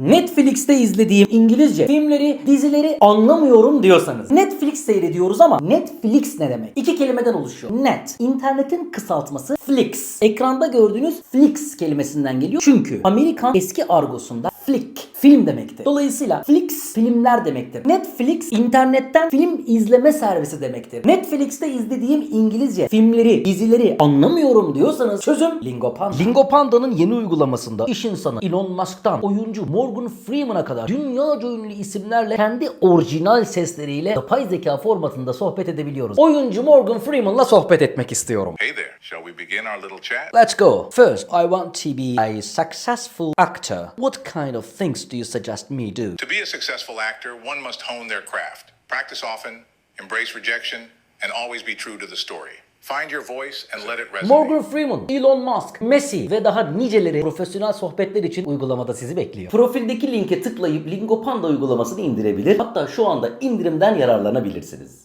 Netflix'te izlediğim İngilizce filmleri, dizileri anlamıyorum diyorsanız. Netflix seyrediyoruz ama Netflix ne demek? İki kelimeden oluşuyor. Net, internetin kısaltması Flix. Ekranda gördüğünüz Flix kelimesinden geliyor. Çünkü Amerikan eski argosunda flick film demektir. Dolayısıyla Flix filmler demektir. Netflix internetten film izleme servisi demektir. Netflix'te izlediğim İngilizce filmleri, dizileri anlamıyorum diyorsanız çözüm Lingopanda. Lingopanda'nın yeni uygulamasında iş insanı Elon Musk'tan oyuncu Morgan Freeman'a kadar dünyaca ünlü isimlerle kendi orijinal sesleriyle yapay zeka formatında sohbet edebiliyoruz. Oyuncu Morgan Freeman'la sohbet etmek istiyorum. Hey there, shall we begin our little chat? Let's go. First, I want to be a successful actor. What kind of things do you suggest me do? To be a successful actor, one must hone their craft. Practice often, embrace rejection, and always be true to the story. Find your voice and let it resonate. Morgan Freeman, Elon Musk, Messi ve daha niceleri profesyonel sohbetler için uygulamada sizi bekliyor. Profildeki linke tıklayıp Lingopanda uygulamasını indirebilir. Hatta şu anda indirimden yararlanabilirsiniz.